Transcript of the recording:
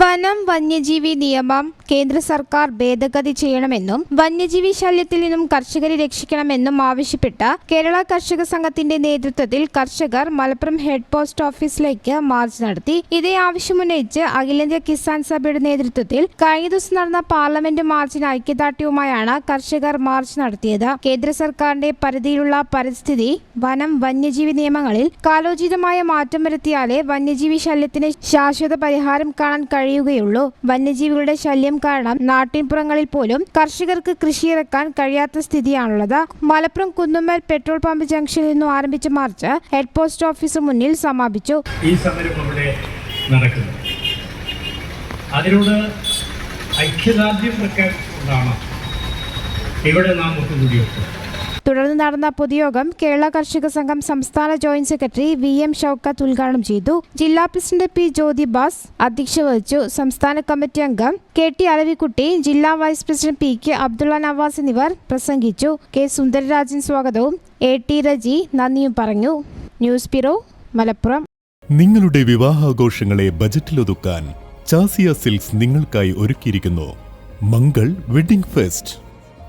വനം വന്യജീവി നിയമം കേന്ദ്ര സർക്കാർ ഭേദഗതി ചെയ്യണമെന്നും വന്യജീവി ശല്യത്തിൽ നിന്നും കർഷകരെ രക്ഷിക്കണമെന്നും ആവശ്യപ്പെട്ട കേരള കർഷക സംഘത്തിന്റെ നേതൃത്വത്തിൽ കർഷകർ മലപ്പുറം ഹെഡ് പോസ്റ്റ് ഓഫീസിലേക്ക് മാർച്ച് നടത്തി. ഇതേ ആവശ്യമുന്നയിച്ച് അഖിലേന്ത്യാ കിസാൻ സഭയുടെ നേതൃത്വത്തിൽ കഴിഞ്ഞ ദിവസം നടന്ന പാർലമെന്റ് മാർച്ചിന് ഐക്യദാർഢ്യവുമായാണ് കർഷകർ മാർച്ച് നടത്തിയത്. കേന്ദ്ര സർക്കാരിന്റെ പരിധിയിലുള്ള പരിസ്ഥിതി വനം വന്യജീവി നിയമങ്ങളിൽ കാലോചിതമായ മാറ്റം വരുത്തിയാലേ വന്യജീവി ശല്യത്തിന് ശാശ്വത പരിഹാരം കാണാൻ കഴിയുകയുള്ളൂ. വന്യജീവികളുടെ ശല്യം കാരണം നാട്ടിൻപുറങ്ങളിൽ പോലും കർഷകർക്ക് കൃഷിയിറക്കാൻ കഴിയാത്ത സ്ഥിതിയാണുള്ളത്. മലപ്പുറം കുന്നുമ്മൽ പെട്രോൾ പമ്പ് ജംഗ്ഷനിൽ നിന്നും ആരംഭിച്ച മാർച്ച് ഹെഡ് പോസ്റ്റ് ഓഫീസ് മുന്നിൽ സമാപിച്ചു. ഈ സമരം അവിടെ നടക്കുന്നത് അതിനോട് ഐക്യദാർഢ്യം പ്രഖ്യാപിച്ചുകൊണ്ടാണ് ഇവിടെ നാം ഒത്തുകൂടിയത്. തുടർന്ന് നടന്ന പൊതുയോഗം കേരള കർഷക സംഘം സംസ്ഥാന joint secretary V M Shoukath ഉദ്ഘാടനം ചെയ്തു. ജില്ലാ പ്രസിഡന്റ് പി ജ്യോതി ബാസ് അധ്യക്ഷ വഹിച്ചു. സംസ്ഥാന കമ്മിറ്റി അംഗം കെ ടി അലവിക്കുട്ടി ജില്ലാ vice president P K Abdulla Navas എന്നിവർ പ്രസംഗിച്ചു. കെ സുന്ദരരാജൻ സ്വാഗതവും. എ ടി രജി നന്ദിയും പറഞ്ഞു. News bureau Malappuram. നിങ്ങളുടെ വിവാഹാഘോഷങ്ങളെ ബജറ്റിലൊതുക്കാൻ ചാസിയ സിൽക്സ് നിങ്ങൾക്കായി ഒരുക്കിയിരിക്കുന്നു. Mangal wedding fest.